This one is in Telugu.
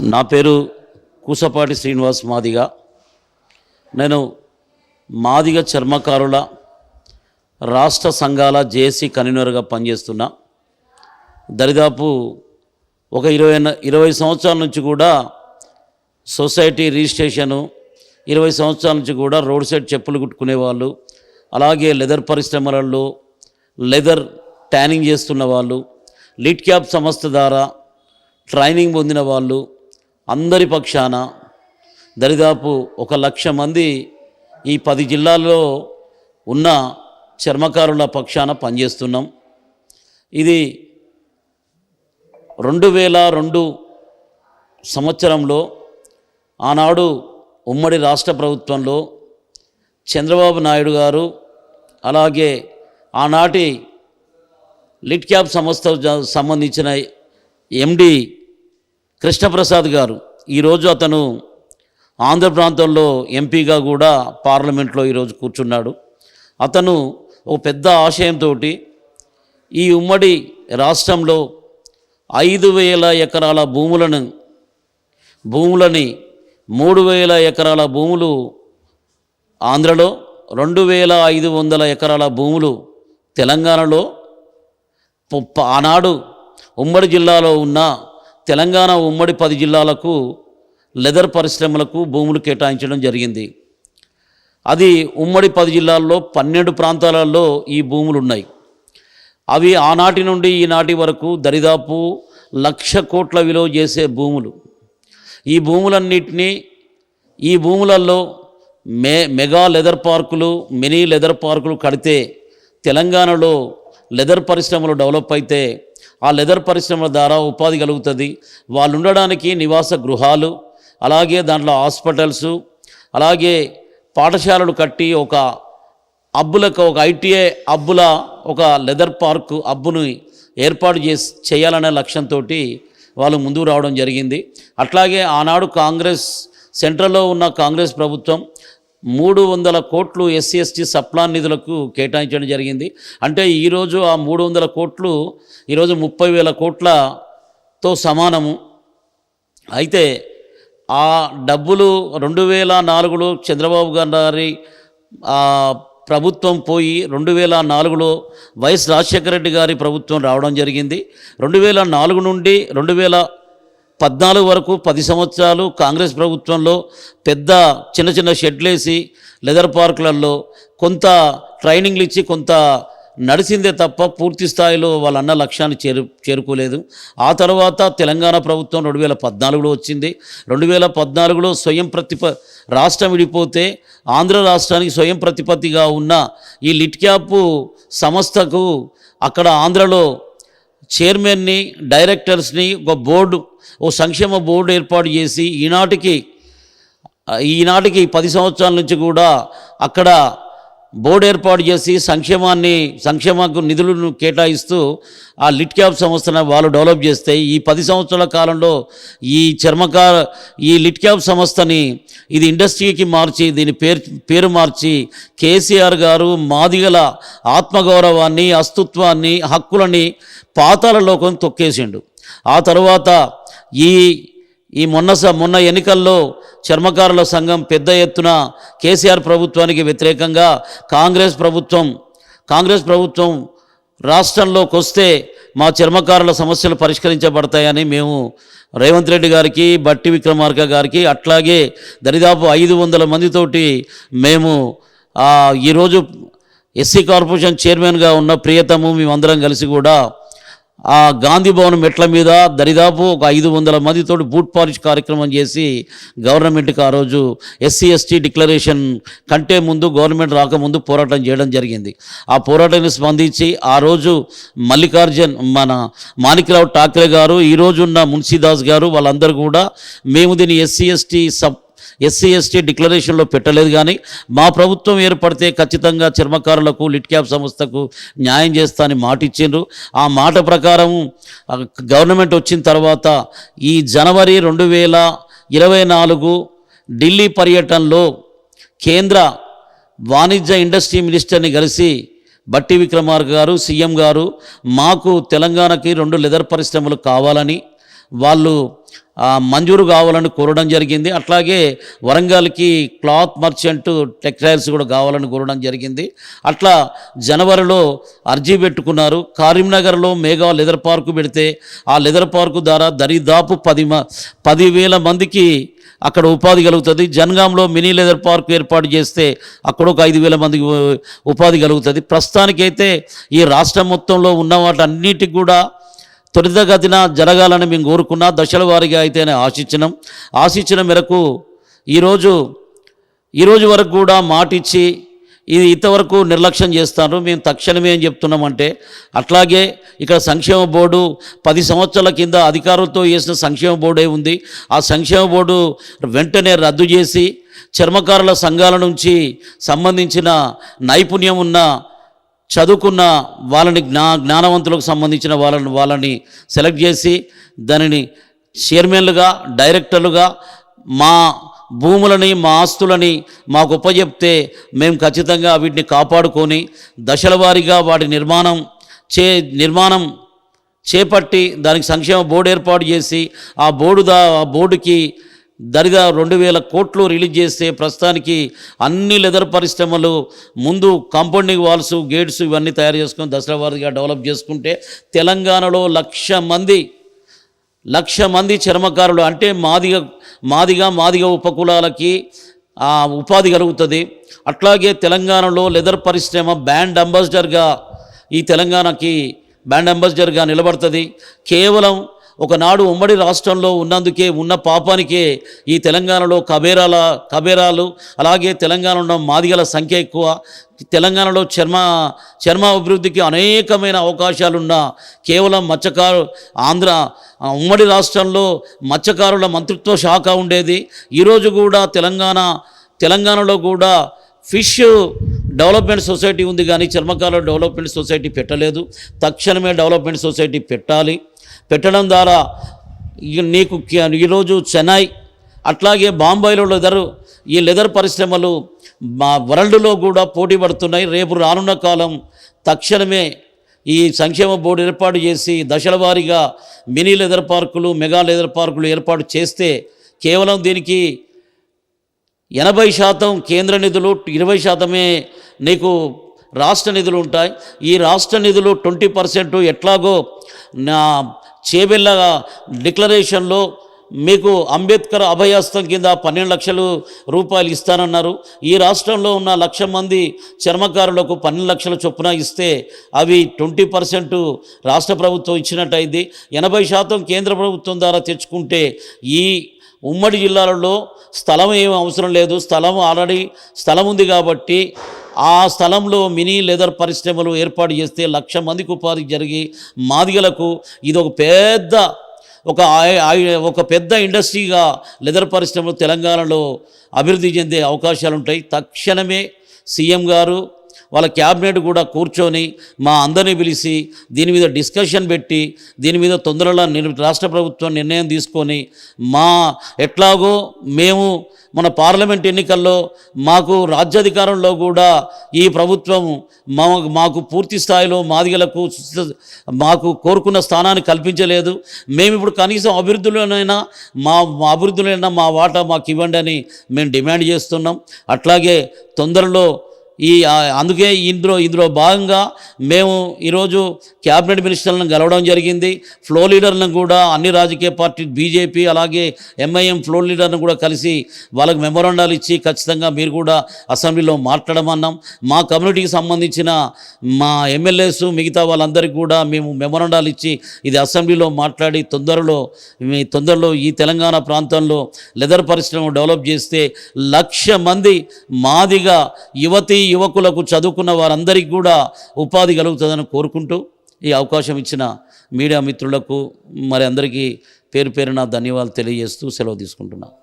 నా పేరు కూసపాటి శ్రీనివాస్ మాదిగ. నేను మాదిగ చర్మకారుల రాష్ట్ర సంఘాల జేసీ కన్వీనర్గా పనిచేస్తున్నా. దరిదాపు ఒక ఇరవై ఇరవై సంవత్సరాల నుంచి కూడా సొసైటీ రిజిస్ట్రేషను ఇరవై సంవత్సరాల నుంచి కూడా రోడ్ సైడ్ చెప్పులు కుట్టుకునేవాళ్ళు అలాగే లెదర్ పరిశ్రమలలో లెదర్ ట్యానింగ్ చేస్తున్న వాళ్ళు లిట్ క్యాప్ సంస్థ ద్వారా ట్రైనింగ్ పొందిన వాళ్ళు అందరి పక్షాన దరిదాపు ఒక లక్ష మంది ఈ పది జిల్లాల్లో ఉన్న చర్మకారుల పక్షాన పనిచేస్తున్నాం. ఇది రెండు వేల రెండు సంవత్సరంలో ఆనాడు ఉమ్మడి రాష్ట్ర ప్రభుత్వంలో చంద్రబాబు నాయుడు గారు అలాగే ఆనాటి లిట్ క్యాబ్ సంస్థ సంబంధించిన ఎండి కృష్ణప్రసాద్ గారు ఈరోజు అతను ఆంధ్ర ప్రాంతంలో ఎంపీగా కూడా పార్లమెంట్లో ఈరోజు కూర్చున్నాడు. అతను ఒక పెద్ద ఆశయంతో ఈ ఉమ్మడి రాష్ట్రంలో ఐదు వేల ఎకరాల భూములను భూములని మూడు వేల ఎకరాల భూములు ఆంధ్రలో రెండు వేల ఐదు వందల ఎకరాల భూములు తెలంగాణలో ఆనాడు ఉమ్మడి జిల్లాలో ఉన్న తెలంగాణ ఉమ్మడి పది జిల్లాలకు లెదర్ పరిశ్రమలకు భూములు కేటాయించడం జరిగింది. అది ఉమ్మడి పది జిల్లాల్లో పన్నెండు ప్రాంతాలలో ఈ భూములు ఉన్నాయి. అవి ఆనాటి నుండి ఈనాటి వరకు దరిదాపు లక్ష కోట్ల విలువ చేసే భూములు. ఈ భూములన్నిటినీ ఈ భూములలో మే మెగా లెదర్ పార్కులు మినీ లెదర్ పార్కులు కడితే తెలంగాణలో లెదర్ పరిశ్రమలు డెవలప్ అయితే ఆ లెదర్ పరిశ్రమల ద్వారా ఉపాధి కలుగుతుంది. వాళ్ళు ఉండడానికి నివాస గృహాలు అలాగే దాంట్లో హాస్పిటల్స్ అలాగే పాఠశాలలు కట్టి ఒక అబ్బులకు ఒక ఐటీఐ అబ్బుల ఒక లెదర్ పార్క్ అబ్బును ఏర్పాటు చేసి చేయాలనే లక్ష్యంతో వాళ్ళు ముందుకు రావడం జరిగింది. అట్లాగే ఆనాడు కాంగ్రెస్ సెంట్రల్లో ఉన్న కాంగ్రెస్ ప్రభుత్వం మూడు వందల కోట్లు ఎస్సీ ఎస్టీ సప్లాన్ నిధులకు కేటాయించడం జరిగింది. అంటే ఈరోజు ఆ మూడు వందల కోట్లు ఈరోజు ముప్పై వేల కోట్లతో సమానము. అయితే ఆ డబ్బులు రెండు వేల నాలుగులో చంద్రబాబు గారి ప్రభుత్వం పోయి రెండు వేల నాలుగులో వైఎస్ రాజశేఖర రెడ్డి గారి ప్రభుత్వం రావడం జరిగింది. రెండు వేల నాలుగు నుండి రెండు వేల పద్నాలుగు వరకు పది సంవత్సరాలు కాంగ్రెస్ ప్రభుత్వంలో పెద్ద చిన్న చిన్న షెడ్లేసి లెదర్ పార్కులలో కొంత ట్రైనింగ్లు ఇచ్చి కొంత నడిచిందే తప్ప పూర్తి స్థాయిలో వాళ్ళ అన్న లక్ష్యాన్ని చేరు చేరుకోలేదు. ఆ తర్వాత తెలంగాణ ప్రభుత్వం రెండు వేల పద్నాలుగులో వచ్చింది. రెండు వేల పద్నాలుగులో స్వయం ప్రతిప రాష్ట్రం విడిపోతే ఆంధ్ర రాష్ట్రానికి స్వయం ప్రతిపత్తిగా ఉన్న ఈ లిట్ క్యాప్ సంస్థకు అక్కడ ఆంధ్రలో చైర్మన్ని డైరెక్టర్స్ని ఒక బోర్డు ఓ సంక్షేమ బోర్డు ఏర్పాటు చేసి ఈనాటికి ఈనాటికి పది సంవత్సరాల నుంచి కూడా అక్కడ బోర్డు ఏర్పాటు చేసి సంక్షేమాన్ని సంక్షేమకు నిధులను కేటాయిస్తూ ఆ లిట్ క్యాప్ సంస్థను వాళ్ళు డెవలప్ చేస్తే ఈ పది సంవత్సరాల కాలంలో ఈ చర్మకార ఈ లిట్ క్యాప్ సంస్థని ఇది ఇండస్ట్రీకి మార్చి దీని పేరు పేరు మార్చి కేసీఆర్ గారు మాదిగల ఆత్మగౌరవాన్ని అస్తిత్వాన్ని హక్కులని పాతాల లోకం తొక్కేసిండు. ఆ తర్వాత ఈ ఈ మొన్న స మొన్న ఎన్నికల్లో చర్మకారుల సంఘం పెద్ద ఎత్తున కేసీఆర్ ప్రభుత్వానికి వ్యతిరేకంగా కాంగ్రెస్ ప్రభుత్వం కాంగ్రెస్ ప్రభుత్వం రాష్ట్రంలోకి వస్తే మా చర్మకారుల సమస్యలు పరిష్కరించబడతాయని మేము రేవంత్ రెడ్డి గారికి బట్టి విక్రమార్క గారికి అట్లాగే దరిదాపు ఐదు వందల మందితోటి మేము ఈరోజు ఎస్సీ కార్పొరేషన్ చైర్మన్గా ఉన్న ప్రియతము మేమందరం కలిసి కూడా ఆ గాంధీ భవన్ మెట్ల మీద దరిదాపు ఒక ఐదు వందల మందితో బూట్ పాలిష్ కార్యక్రమం చేసి గవర్నమెంట్కి ఆ రోజు ఎస్సీ ఎస్టీ డిక్లరేషన్ కంటే ముందు గవర్నమెంట్ రాకముందు పోరాటం చేయడం జరిగింది. ఆ పోరాటాన్ని స్పందించి ఆ రోజు మల్లికార్జున్ మన మాణిక్రావు ఠాక్రే గారు ఈ ఉన్న మున్సీదాస్ గారు వాళ్ళందరూ కూడా మేము దీన్ని SC ST sub SC ST డిక్లరేషన్లో పెట్టలేదు కానీ మా ప్రభుత్వం ఏర్పడితే ఖచ్చితంగా చర్మకారులకు లిట్ క్యాప్ సంస్థకు న్యాయం చేస్తా అని మాట ఇచ్చిండ్రు ఆ మాట ప్రకారం గవర్నమెంట్ వచ్చిన తర్వాత ఈ జనవరి రెండు వేల ఇరవై నాలుగు ఢిల్లీ పర్యటనలో కేంద్ర వాణిజ్య ఇండస్ట్రీ మినిస్టర్ని కలిసి బట్టి విక్రమార్క గారు సీఎం గారు మాకు తెలంగాణకి రెండు లెదర్ పరిశ్రమలు కావాలని వాళ్ళు మంజూరు కావాలని కోరడం జరిగింది. అట్లాగే వరంగల్కి క్లాత్ మర్చెంట్ టెక్స్టైల్స్ కూడా కావాలని కోరడం జరిగింది. అట్లా జనవరిలో అర్జీ పెట్టుకున్నారు. కరీంనగర్లో మేఘా లెదర్ పార్కు పెడితే ఆ లెదర్ పార్కు ద్వారా దరిదాపు పది మ పదివేల మందికి అక్కడ ఉపాధి కలుగుతుంది. జనగాంలో మినీ లెదర్ పార్క్ ఏర్పాటు చేస్తే అక్కడ ఒక ఐదు వేల మందికి ఉపాధి కలుగుతుంది. ప్రస్తుతానికైతే ఈ రాష్ట్రం మొత్తంలో ఉన్న వాటన్నిటికి కూడా త్వరితగతిన జరగాలని మేము కోరుకున్నా దశల వారిగా అయితేనే ఆశించినాం. ఆశించిన మేరకు ఈరోజు ఈరోజు వరకు కూడా మాటిచ్చి ఇది ఇంతవరకు నిర్లక్ష్యం చేస్తారు మేము తక్షణమే ఏం చెప్తున్నామంటే అట్లాగే ఇక్కడ సంక్షేమ బోర్డు పది సంవత్సరాల కింద అధికారులతో వేసిన సంక్షేమ బోర్డే ఉంది. ఆ సంక్షేమ బోర్డు వెంటనే రద్దు చేసి చర్మకారుల సంఘాల నుంచి సంబంధించిన నైపుణ్యం ఉన్న చదువుకున్న వాళ్ళని జ్ఞా జ్ఞానవంతులకు సంబంధించిన వాళ్ళని వాళ్ళని సెలెక్ట్ చేసి దానిని చైర్మన్లుగా డైరెక్టర్లుగా మా భూములని మా ఆస్తులని మాకు ఉపజెప్తే మేము ఖచ్చితంగా వీటిని కాపాడుకొని దశల వారీగా వాటి నిర్మాణం చే నిర్మాణం చేపట్టి దానికి సంక్షేమ బోర్డు ఏర్పాటు చేసి ఆ బోర్డు దా ఆ బోర్డుకి దరిదా రెండు వేల కోట్లు రిలీజ్ చేస్తే ప్రస్తుతానికి అన్ని లెదర్ పరిశ్రమలు ముందు కాంపౌండింగ్ వాల్స్ గేట్స్ ఇవన్నీ తయారు చేసుకొని దసరా వారిగా డెవలప్ చేసుకుంటే తెలంగాణలో లక్ష మంది లక్ష మంది చర్మకారులు అంటే మాదిగ మాదిగ మాదిగ ఉపకులాలకి ఉపాధి కలుగుతుంది. అట్లాగే తెలంగాణలో లెదర్ పరిశ్రమ బ్యాండ్ అంబాసిడర్గా ఈ తెలంగాణకి బ్యాండ్ అంబాసిడర్గా నిలబడుతుంది. కేవలం ఒకనాడు ఉమ్మడి రాష్ట్రంలో ఉన్నందుకే ఉన్న పాపానికే ఈ తెలంగాణలో కబేరాల కబేరాలు అలాగే తెలంగాణలో మాదిగల సంఖ్య ఎక్కువ. తెలంగాణలో చర్మ చర్మ అభివృద్ధికి అనేకమైన అవకాశాలున్న కేవలం మత్స్యకారు ఆంధ్ర ఉమ్మడి రాష్ట్రంలో మత్స్యకారుల మంత్రిత్వ శాఖ ఉండేది. ఈరోజు కూడా తెలంగాణ తెలంగాణలో కూడా ఫిష్ డెవలప్మెంట్ సొసైటీ ఉంది కానీ చర్మకారుల డెవలప్మెంట్ సొసైటీ పెట్టలేదు. తక్షణమే డెవలప్మెంట్ సొసైటీ పెట్టాలి. పెట్టడం ద్వారా నీకు ఈరోజు చెన్నై అట్లాగే బాంబేలో లెదర్ ఈ లెదర్ పరిశ్రమలు మా వరల్డ్లో కూడా పోటీ పడుతున్నాయి. రేపు రానున్న కాలం తక్షణమే ఈ సంక్షేమ బోర్డు ఏర్పాటు చేసి దశల వారీగా మినీ లెదర్ పార్కులు మెగా లెదర్ పార్కులు ఏర్పాటు చేస్తే కేవలం దీనికి ఎనభై శాతం కేంద్ర నిధులు ఇరవై శాతమే నీకు రాష్ట్ర నిధులు ఉంటాయి. ఈ రాష్ట్ర నిధులు ట్వంటీ పర్సెంట్ ఎట్లాగో నా చేబెళ్ళ డిక్లరేషన్లో మీకు అంబేద్కర్ అభయస్థం కింద పన్నెండు లక్షలు రూపాయలు ఇస్తానన్నారు. ఈ రాష్ట్రంలో ఉన్న లక్ష మంది చర్మకారులకు పన్నెండు లక్షల చొప్పున ఇస్తే అవి ట్వంటీ పర్సెంట్ రాష్ట్ర ప్రభుత్వం ఇచ్చినట్టయింది. ఎనభై శాతం కేంద్ర ప్రభుత్వం ద్వారా తెచ్చుకుంటే ఈ ఉమ్మడి జిల్లాలలో స్థలం ఏం అవసరం లేదు. స్థలం ఆల్రెడీ స్థలం ఉంది కాబట్టి ఆ స్థలంలో మినీ లెదర్ పరిశ్రమలు ఏర్పాటు చేస్తే లక్ష మందికి ఉపాధి జరిగి మాదిగలకు ఇది ఒక పెద్ద ఒక ఒక పెద్ద ఇండస్ట్రీగా లెదర్ పరిశ్రమలు తెలంగాణలో అభివృద్ధి చెందే అవకాశాలు ఉంటాయి తక్షణమే సీఎం గారు వాళ్ళ క్యాబినెట్ కూడా కూర్చొని మా అందరినీ పిలిచి దీని మీద డిస్కషన్ పెట్టి దీని మీద తొందరలో రాష్ట్ర ప్రభుత్వం నిర్ణయం తీసుకొని మా ఎట్లాగో మేము మన పార్లమెంట్ ఎన్నికల్లో మాకు రాజ్యాధికారంలో కూడా ఈ ప్రభుత్వం మా మాకు పూర్తి స్థాయిలో మాదిగలకు మాకు కోరుకున్న స్థానాన్ని కల్పించలేదు. మేము ఇప్పుడు కనీసం అభివృద్ధిలోనైనా మా మా అభివృద్ధిలోనైనా మా వాటా మాకు ఇవ్వండి అని మేము డిమాండ్ చేస్తున్నాం. అట్లాగే తొందరలో ఈ అందుకే ఇందులో ఇందులో భాగంగా మేము ఈరోజు క్యాబినెట్ మినిస్టర్లను కలవడం జరిగింది. ఫ్లో లీడర్లను కూడా అన్ని రాజకీయ పార్టీ బీజేపీ అలాగే ఎంఐఎం ఫ్లో లీడర్ను కూడా కలిసి వాళ్ళకి మెమోరాండాలు ఇచ్చి ఖచ్చితంగా మీరు కూడా అసెంబ్లీలో మాట్లాడమన్నాం మా కమ్యూనిటీకి సంబంధించిన మా ఎమ్మెల్యేస్ మిగతా వాళ్ళందరికీ కూడా మేము మెమోరాండాలు ఇచ్చి ఇది అసెంబ్లీలో మాట్లాడి తొందరలో మీ తొందరలో ఈ తెలంగాణ ప్రాంతంలో లెదర్ పరిశ్రమ డెవలప్ చేస్తే లక్ష మంది మాదిగా యువతి యువకులకు చదువుకున్న వారందరికీ కూడా ఉపాధి కలుగుతుందని కోరుకుంటూ ఈ అవకాశం ఇచ్చిన మీడియా మిత్రులకు మరి అందరికీ పేరు పేరున ధన్యవాదాలు తెలియజేస్తూ సెలవు తీసుకుంటున్నాను.